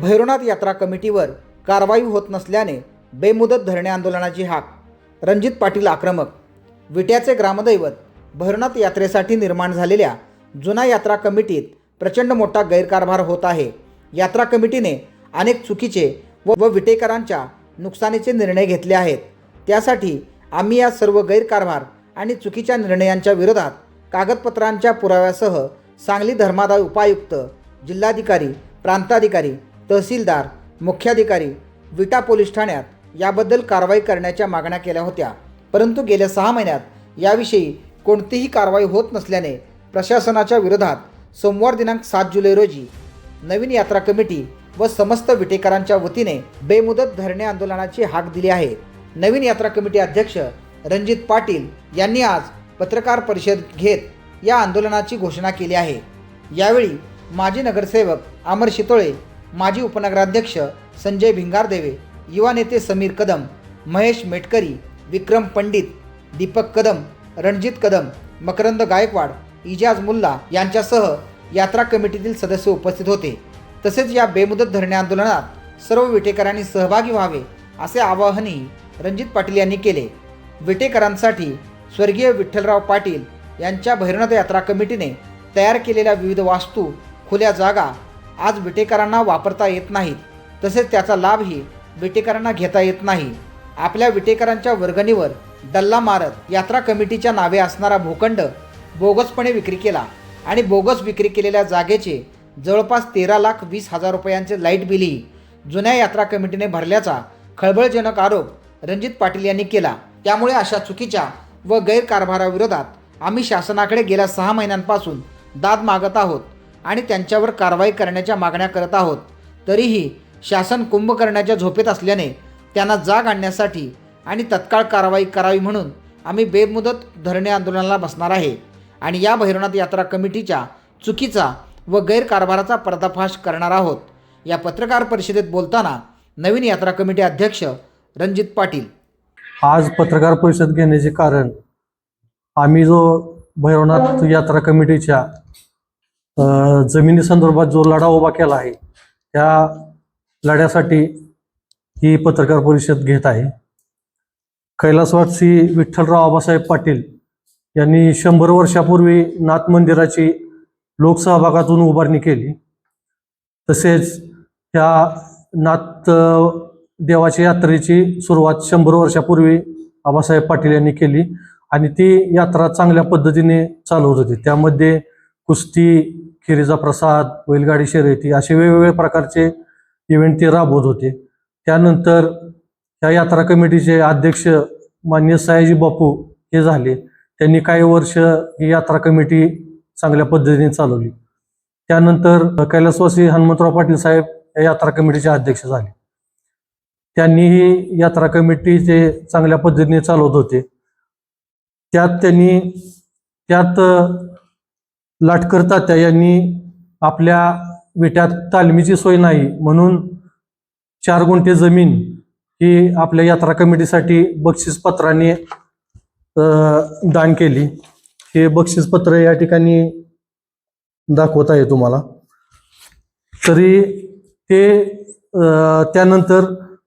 भैरवनाथ यात्रा कमिटीवर कारवाई होत नसल्याने बेमुदत धरणे आंदोलनाची हाक. रणजित पाटील आक्रमक. विट्याचे ग्रामदैवत भैरवनाथ यात्रेसाठी निर्माण झालेल्या जुना यात्रा कमिटीत प्रचंड मोठा गैरकारभार होत आहे. यात्रा कमिटीने अनेक चुकीचे व व विटेकरांच्या नुकसानीचे निर्णय घेतले आहेत. त्यासाठी आम्ही या सर्व गैरकारभार आणि चुकीच्या निर्णयांच्या विरोधात कागदपत्रांच्या पुराव्यासह सांगली धर्मादाय उपायुक्त जिल्हाधिकारी प्रांताधिकारी तहसीलदार मुख्याधिकारी विटा पोलीस ठाण्यात याबद्दल कारवाई करण्याच्या मागण्या केल्या होत्या. परंतु गेल्या सहा महिन्यात याविषयी कोणतीही कारवाई होत नसल्याने प्रशासनाच्या विरोधात सोमवार दिनांक सात जुलै रोजी नवीन यात्रा कमिटी व समस्त विटेकरांच्या वतीने बेमुदत धरणे आंदोलनाची हाक दिली आहे. नवीन यात्रा कमिटी अध्यक्ष रणजित पाटील यांनी आज पत्रकार परिषद घेत या आंदोलनाची घोषणा केली आहे. यावेळी माजी नगरसेवक अमर शितोळे माजी उपनगराध्यक्ष संजय भिंगारदेवे युवा नेते समीर कदम महेश मेटकरी विक्रम पंडित दीपक कदम रणजित कदम मकरंद गायकवाड इजाज मुल्ला यांच्यासह यात्रा कमिटीतील सदस्य उपस्थित होते. तसेच या बेमुदत धरणे आंदोलनात सर्व विटेकरांनी सहभागी व्हावे असे आवाहनही रणजित पाटील यांनी केले. विटेकरांसाठी स्वर्गीय विठ्ठलराव पाटील यांच्या भैरवनाथ यात्रा कमिटीने तयार केलेल्या विविध वास्तू खुल्या जागा आज विटेकरांना वापरता येत नाहीत तसेच त्याचा लाभही विटेकरांना घेता येत नाही. आपल्या विटेकरांच्या वर्गणीवर डल्ला मारत यात्रा कमिटीच्या नावे असणारा भूखंड बोगसपणे विक्री केला आणि बोगस विक्री केलेल्या जागेचे जवळपास तेरा लाख वीस हजार रुपयांचे लाइट बिलही जुन्या यात्रा कमिटीने भरल्याचा खळबळजनक आरोप रणजित पाटील यांनी केला. त्यामुळे अशा चुकीच्या व गैरकारभाराविरोधात आम्ही शासनाकडे गेल्या सहा महिन्यांपासून दाद मागत आहोत. आणि त्यांच्यावर कारवाई करण्याच्या मागण्या करत आहोत. तरीही शासन कुंभकर्णाच्या झोपेत असल्याने त्यांना जाग आणण्यासाठी आणि तत्काळ कारवाई करावी म्हणून आम्ही बेमुदत धरणे आंदोलनाला बसणार आहे आणि या भैरवनाथ यात्रा कमिटीच्या चुकीचा व गैरकारभाराचा पर्दाफाश करणार आहोत. या पत्रकार परिषदेत बोलताना नवीन यात्रा कमिटी अध्यक्ष रणजित पाटील. आज पत्रकार परिषद घेण्याचे कारण आम्ही जो भैरवनाथ यात्रा कमिटीच्या जमिनी संदर्भात जो लढा उभा केला आहे त्या लढ्यासाठी ही पत्रकार परिषद घेत आहे. कैलासवासी विठ्ठलराव आबासाहेब पाटील यांनी शंभर वर्षापूर्वी नाथ मंदिराची लोकसहभागातून उभारणी केली. तसेच त्या नाथ देवाच्या यात्रेची सुरुवात शंभर वर्षापूर्वी आबासाहेब पाटील यांनी केली आणि ती यात्रा चांगल्या पद्धतीने चालवत होती. त्यामध्ये कुस्ती खिरीचा प्रसाद बैलगाडी शर्यती असे वेगवेगळ्या प्रकारचे इव्हेंट ते राबवत होते. त्यानंतर ह्या यात्रा कमिटीचे अध्यक्ष मान्य सयाजी बापू हे झाले. त्यांनी काही वर्ष ही यात्रा कमिटी चांगल्या पद्धतीने चालवली. त्यानंतर कैलासवासी हनुमंतराव पाटील साहेब या यात्रा कमिटीचे अध्यक्ष झाले. त्यांनीही यात्रा कमिटीचे चांगल्या पद्धतीने चालवत होते. त्यात त्यांनी त्यात लाटकर तात्या यांनी आपल्या विट्यात तालमीची सोय नाही म्हणून चार गुंठे जमीन ही आपल्या यात्रा कमिटीसाठी बक्षीसपत्राने दान केली. हे बक्षीसपत्र या ठिकाणी दाखवत आहे तुम्हाला. तरी ते त्यानंतर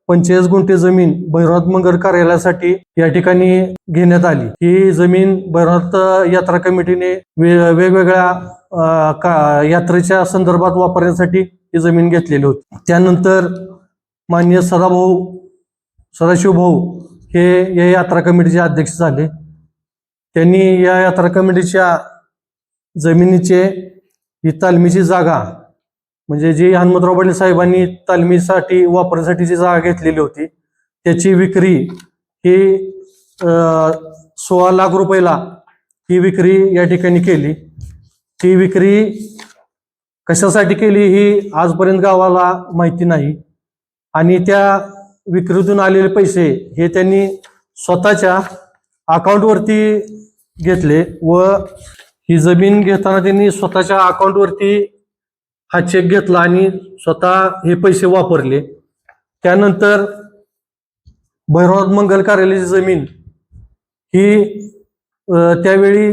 पंचेचाळीस गुंठे जमीन भैरवनाथ मंगल कार्यालयासाठी या ठिकाणी घेण्यात आली. ही जमीन भैरवनाथ यात्रा कमिटीने वे- वेगवेगळ्या का- यात्रेच्या संदर्भात वापरण्यासाठी ही जमीन घेतलेली होती. त्यानंतर मान्य सदाभाऊ सदाशिव भाऊ हे या यात्रा कमिटीचे अध्यक्ष झाले. त्यांनी या यात्रा कमिटीच्या जमिनीचे ही तालमीची जागा म्हणजे जी हनुमंतराव पाटील साहेबांनी तालमीसाठी वापरण्यासाठी जी जागा घेतलेली होती त्याची विक्री ही सोळा लाख रुपयाला ही विक्री या ठिकाणी केली. ती विक्री कशासाठी केली ही आजपर्यंत गावाला माहिती नाही. आणि त्या विक्रीतून आलेले पैसे हे त्यांनी स्वतःच्या अकाउंटवरती घेतले व ही जमीन घेताना त्यांनी स्वतःच्या अकाउंटवरती हा चेक घेतला आणि स्वतः हे पैसे वापरले. त्यानंतर भैरवनाथ मंगल कार्यालयाची जमीन ही त्यावेळी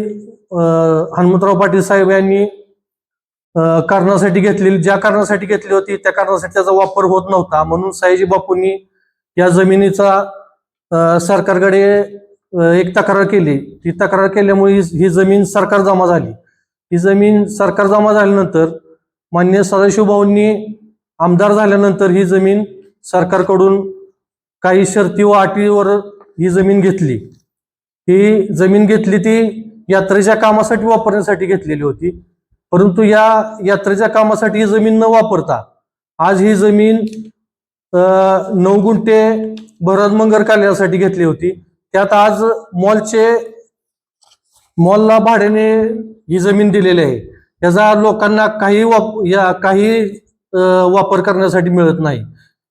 हनुमंतराव पाटील साहेब यांनी कारणासाठी घेतलेली ज्या कारणासाठी घेतली होती त्या कारणासाठी त्याचा वापर होत नव्हता. म्हणून सयाजी बापूंनी या जमिनीचा सरकारकडे एक तक्रार केली. ती तक्रार केल्यामुळे ही- ही जमीन सरकार जमा झाली. ही जमीन सरकार जमा झाल्यानंतर मान्य सदाशिवभाऊंनी आमदार झाल्यानंतर ही जमीन सरकारकडून काही शर्ती व अटीवर ही जमीन घेतली. ही जमीन घेतली ती यात्रेच्या कामासाठी वापरण्यासाठी घेतलेली होती. परंतु या यात्रेच्या कामासाठी ही जमीन न वापरता आज ही जमीन नऊ गुंठे भरत मंगर कार्यासाठी घेतली होती. त्यात आज मॉलचे मॉलला भाड्याने ही जमीन दिलेली आहे. याचा लोकांना काही वाप या काही वापर करण्यासाठी मिळत नाही.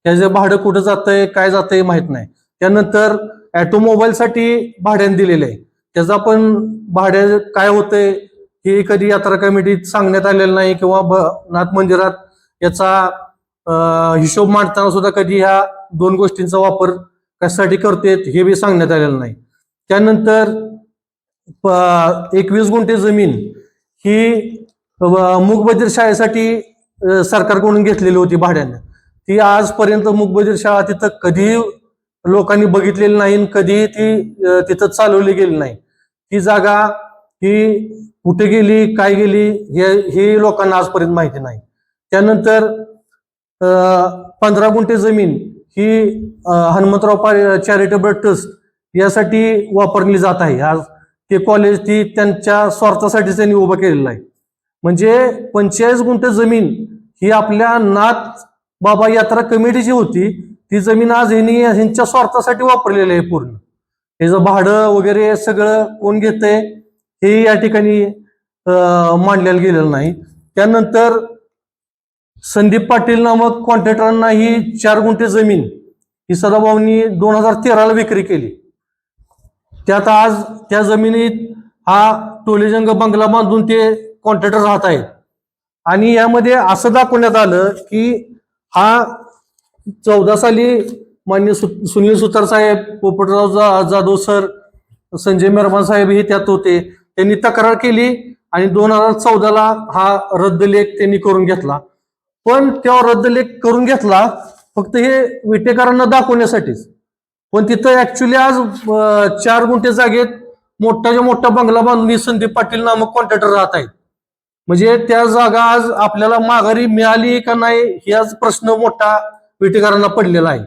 त्याचं भाडं कुठं जातंय काय जातंय माहीत नाही. त्यानंतर ऑटोमोबाईलसाठी भाड्याने दिलेलं आहे. त्याचा पण भाडे काय होतंय हे कधी यात्रा कमिटीत सांगण्यात आलेलं नाही किंवा ब- नाथ मंदिरात याचा हिशोब मांडताना सुद्धा कधी ह्या दोन गोष्टींचा वापर कशासाठी करतेत हे बी सांगण्यात आलेलं नाही. त्यानंतर प- एकवीस गुंठे जमीन ही मुकबजीर शाळेसाठी सरकारकडून घेतलेली होती भाड्यानं. ती आजपर्यंत मुकबजीर शाळा तिथं कधी लोकांनी बघितलेली नाही आणि कधी ती तिथं चालवली गेली नाही. ती जागा ही कुठे गेली काय गेली हे हे लोकांना आजपर्यंत माहिती नाही. त्यानंतर पंधरा गुंठे जमीन ही हनुमंतराव पा चॅरिटेबल ट्रस्ट यासाठी वापरली जात आहे. आज ते कॉलेज ती त्यांच्या स्वार्थासाठी त्यांनी उभं केलेलं आहे. म्हणजे पंचेचाळीस गुंठे जमीन ही आपल्या नाथ बाबा यात्रा कमिटीची होती. ती जमीन आज ह्यांनी ह्यांच्या स्वार्थासाठी वापरलेली आहे पूर्ण. ह्याचं भाडं वगैरे सगळं कोण घेतंय हे या ठिकाणी मांडलेलं गेलेलं नाही. त्यानंतर संदीप पाटील नामक कॉन्ट्रॅक्टरांना ही चार गुंठे जमीन ही सदाभाऊंनी दोन हजार तेराला विक्री केली. त्यात आज त्या जमिनीत हा टोलेजंग बंगला बांधून ते कॉन्ट्रॅक्टर राहत आहेत. आणि यामध्ये असं दाखवण्यात आलं की हा चौदा साली मान्य सु- सुनील सुतार साहेब पोपटराव जा- जाधव सर संजय मेहरबान साहेब हे त्यात होते. त्यांनी तक्रार केली आणि दोन हजार चौदाला हा रद्द लेख त्यांनी करून घेतला. पण तेव्हा रद्द लेख करून घेतला फक्त हे विटेकरांना दाखवण्यासाठीच. पण तिथं ऍक्च्युली आज चार गुंठे जागेत मोठाच्या मोठा बंगला बांधून संदीप पाटील नामक कॉन्ट्रॅक्टर राहत आहेत. म्हणजे त्या जागा आज आपल्याला माघारी मिळाली का नाही हे आज प्रश्न मोठा विटेकरांना पडलेला आहे.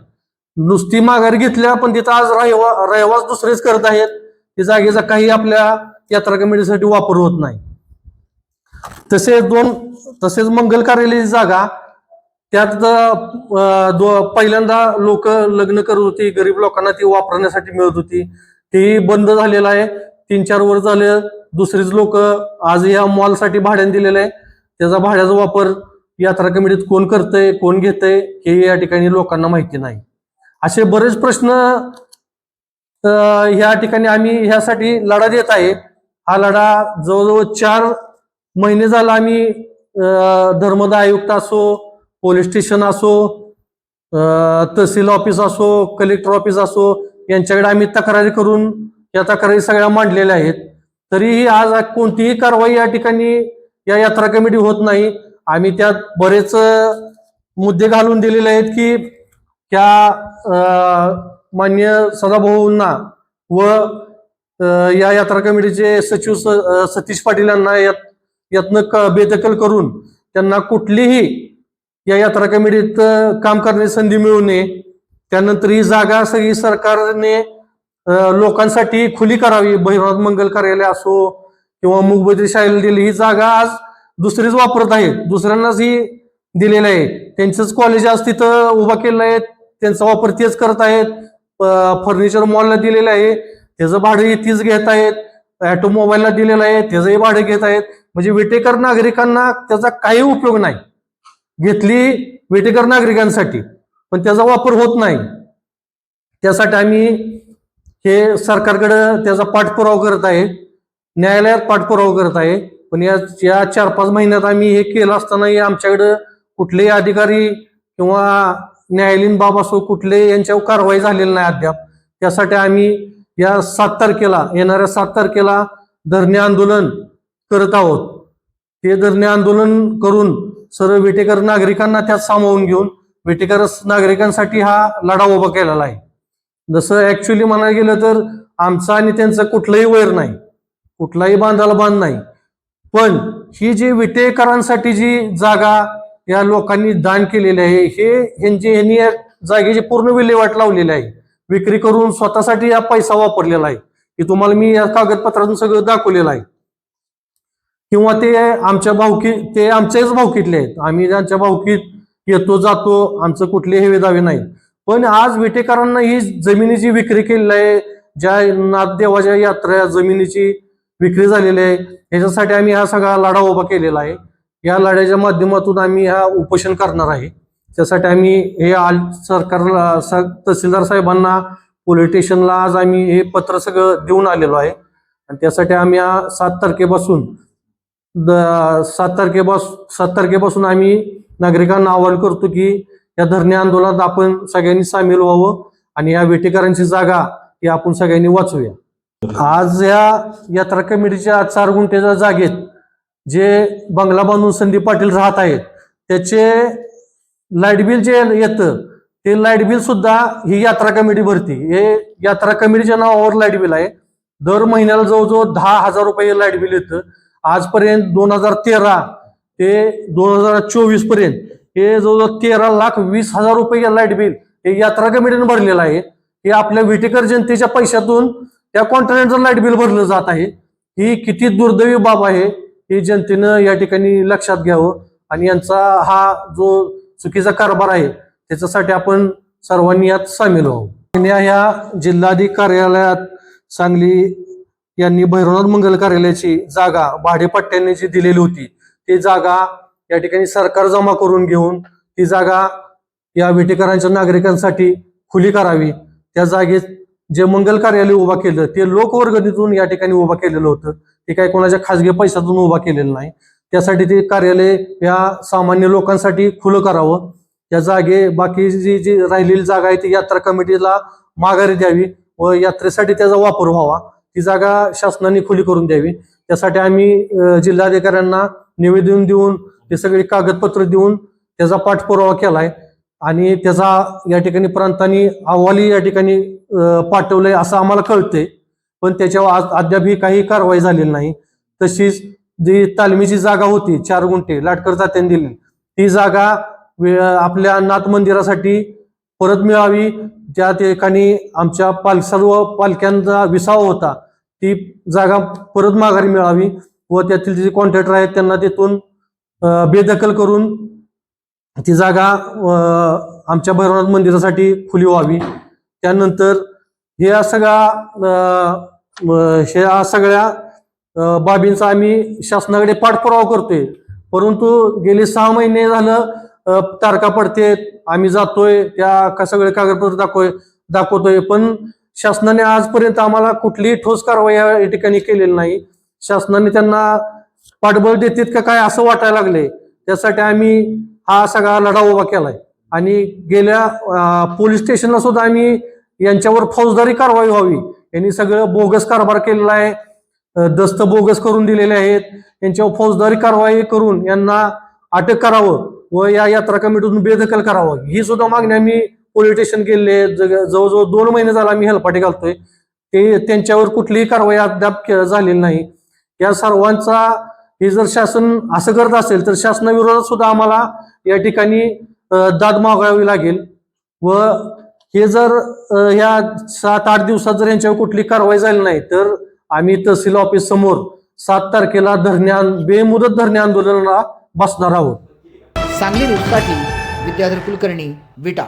नुसती माघारी घेतल्या पण तिथं आज रहिवा रहिवास दुसरेच करत आहेत. त्या जागेचा काही आपल्या यात्रा कमिटीसाठी वापर होत नाही. तसेच दोन तसेच मंगल कार्यालयाची जागा त्यात दो- पहिल्यांदा लोक लग्न करत होती गरीब लोकांना ती वापरण्यासाठी मिळत होती. ती बंद झालेलं आहे. तीन चार वर्ष झाले दुसरीच लोक आज या मॉलसाठी भाड्याने दिलेलं आहे. त्याचा भाड्याचा वापर यात्रा कमिटीत कोण करतंय कोण घेतंय हे या ठिकाणी लोकांना माहिती नाही. असे बरेच प्रश्न ह्या ठिकाणी आम्ही ह्यासाठी लढा देत आहे. हा लढा जवळजवळ चार महिने झाला आम्ही धर्मदा आयुक्त असो पोलीस स्टेशन असो तहसील ऑफिस असो कलेक्टर ऑफिस असो यांच्याकडे आम्ही तक्रारी करून या तक्रारी सगळ्या मांडलेल्या आहेत. तरीही आज कोणतीही कारवाई या ठिकाणी या यात्रा कमिटी होत नाही. आम्ही त्यात बरेच मुद्दे घालून दिलेले आहेत की त्या मान्य सदाभाऊंना व या यात्रा कमिटीचे सचिव स- सतीश पाटील यांना यात यातनं क- बेदखल करून त्यांना कुठलीही या यात्रा कमिटीत काम करण्याची संधी मिळू नये. त्यानंतर ही जागा सगळी सरकारने लोकांसाठी खुली करावी. भैरवनाथ मंगल कार्यालय असो किंवा मुगबद्री शाळेला दिली ही जागा आज दुसरीच वापरत आहेत दुसऱ्यांनाच ही दिलेलं आहे. त्यांचंच कॉलेज आज तिथं उभा केलं आहे त्यांचा वापर तेच करत आहेत. फर्निचर मॉलला दिलेलं आहे. त्याचं भाडं तीच घेत आहेत. ऑटोमोबाईलला दिलेलं आहे. त्याचंही भाडं घेत आहेत. म्हणजे विटेकर नागरिकांना त्याचा काही उपयोग नाही. घेतली विटेकर नागरिकांसाठी. पण त्याचा वापर होत नाही. त्यासाठी आम्ही हे सरकारकडं त्याचा पाठपुरावा करत आहे. न्यायालयात पाठपुरावा करत आहे. पण या या चार पाच महिन्यात आम्ही हे केलं असतानाही आमच्याकडं कुठलेही अधिकारी किंवा न्यायालयीन बाब असो कुठलेही यांच्यावर कारवाई झालेली नाही अद्याप. त्यासाठी आम्ही या सात तारखेला येणाऱ्या सात तारखेला धरणे आंदोलन करत आहोत. ते धरणे आंदोलन करून सर्व विटेकर नागरिकांना त्यात सामावून घेऊन विटेकर नागरिकांसाठी हा लढा उभा केलेला आहे. जसं ऍक्च्युली म्हणायला गेलं तर आमचं आणि त्यांचं कुठलंही वैर नाही. कुठलाही बांधाला बांध नाही. पण ही जी विटेकरांसाठी जी जागा या लोकांनी दान केलेली आहे हे यांची ह्यांनी या जागेची पूर्ण विल्हेवाट लावलेली आहे. विक्री करून स्वतःसाठी हा पैसा वापरलेला आहे. की तुम्हाला मी या कागदपत्रातून सगळं दाखवलेलं आहे. किंवा ते आमच्या भावकी ते आमच्याच भावकीतले आहेत. आम्ही त्यांच्या भावकीत येतो जातो आमचं कुठले हेवे दावे नाही. पण आज विटेकरांना ही जमिनीची विक्री केलेली आहे. ज्या नाथदेवाच्या यात्रा जमिनीची विक्री झालेली आहे. ह्याच्यासाठी आम्ही हा सगळा लढा उभा केलेला आहे. या लढ्याच्या माध्यमातून आम्ही हा उपोषण करणार आहे. त्यासाठी आम्ही हे आज सरकारला स- तहसीलदार साहेबांना पोलीस स्टेशनला आज आम्ही हे पत्र सगळं देऊन आलेलो आहे. आणि त्यासाठी आम्ही हा सात तारखेपासून द सात तारखेपासून सात तारखेपासून आम्ही नागरिकांना आवाहन करतो की या धरणे आंदोलनात आपण सगळ्यांनी सामील व्हावं आणि या वेटेकरांची जागा ही आपण सगळ्यांनी वाचवूया आज या यात्रा कमिटीच्या चार गुंठेच्या जागेत जे बंगला बांधून संदीप पाटील राहत आहेत त्याचे लाइट बिल जे येतं ते लाइट बिल सुद्धा ही यात्रा कमिटी भरती. हे यात्रा कमिटीच्या नावावर लाइट बिल आहे. दर महिन्याला जवळजवळ दहा हजार रुपये लाइट बिल येतं. आजपर्यंत दोन हजार तेरा ते दोन हजार चोवीसपर्यंत हे जवळजवळ तेरा लाख वीस हजार रुपये लाइट बिल हे यात्रा कमिटीने भरलेलं आहे. हे आपल्या विटेकर जनतेच्या पैशातून त्या कॉन्ट्रॅक्टचं लाइट बिल भरलं जात आहे. ही किती दुर्दैवी बाब आहे ही जनतेनं या ठिकाणी लक्षात घ्यावं. आणि यांचा हा जो चुकीचा कारभार आहे त्याच्यासाठी आपण सर्वांनी यात सामील व्हावं. ह्या जिल्हाधिकारी कार्यालयात सांगली यांनी भैरवनाथ मंगल कार्यालयाची जागा भाडेपट्ट्यांनी जी दिलेली होती ती जागा या ठिकाणी सरकार जमा करून घेऊन ती जागा या विटेकरांच्या नागरिकांसाठी खुली करावी. त्या जागेत जे मंगल कार्यालय उभा केलं ते लोकवर्गणीतून या ठिकाणी उभा केलेलं होतं. ते काही कोणाच्या खासगी पैशातून उभा केलेलं नाही. त्यासाठी ते कार्यालय या सामान्य लोकांसाठी खुलं करावं. या जागे बाकी जी जी राहिलेली जागा आहे ती यात्रा कमिटीला माघारी द्यावी व यात्रेसाठी त्याचा वापर व्हावा. ती जागा शासनाने खुली करून द्यावी. त्यासाठी आम्ही जिल्हाधिकाऱ्यांना निवेदन देऊन हे सगळी कागदपत्र देऊन त्याचा पाठपुरावा केलाय. आणि त्याचा या ठिकाणी प्रांतांनी अहवालही या ठिकाणी पाठवलंय असं आम्हाला कळतंय. पण त्याच्यावर आज अद्यापही काही कारवाई झालेली नाही. तशीच जी तालमीची जागा होती चार गुंठे लाटकर जात्याने दिली. ती जागा वे- आपल्या नाथ मंदिरासाठी परत मिळावी. ज्या ठिकाणी आमच्या पाल सर्व पालख्यांचा विसावा होता. ती जागा परत माघारी मिळावी व त्यातील जे कॉन्ट्रॅक्टर आहेत त्यांना तिथून बेदखल करून ती जागा आमच्या भैरवनाथ मंदिरासाठी खुली व्हावी. त्यानंतर ह्या सगळ्या ह्या सगळ्या बाबींचा आम्ही शासनाकडे पाठपुरावा करतोय. परंतु गेले सहा महिने झालं तारखा पडते आम्ही जातोय त्या का सगळे कागदपत्र दाखवय दाखवतोय. पण शासनाने आजपर्यंत आम्हाला कुठलीही ठोस कारवाई या ठिकाणी केलेली नाही. शासनाने त्यांना पाठबळ देतात का काय असं वाटायला लागले. त्यासाठी आम्ही हा सगळा लढा उभा केलाय. आणि गेल्या पोलीस स्टेशनला सुद्धा आम्ही यांच्यावर फौजदारी कारवाई व्हावी. यांनी सगळं बोगस कारभार केलेला आहे. दस्त बोगस करून दिलेले आहेत. यांच्यावर फौजदारी कारवाई करून यांना अटक करावं व या यात्रा कमिटीतून बेदखल करावं. ही सुद्धा मागणी आम्ही पोलीस स्टेशन गेले जवळजवळ दोन महिने झाला आम्ही हेलपाटी घालतोय. ते त्यांच्यावर कुठलीही कारवाई अद्याप के- झालेली नाही. या सर्वांचा हे जर शासन असं करत असेल तर शासनाविरोधात सुद्धा आम्हाला या ठिकाणी दाद मागावी लागेल. व हे जर ह्या सात आठ दिवसात जर यांच्यावर कुठली कारवाई झाली नाही तर आम्ही तहसील ऑफिस समोर सात तारखेला धरणे बेमुदत धरणे आंदोलनाला बसणार आहोत. सांगली विद्याधर कुलकर्णी विटा.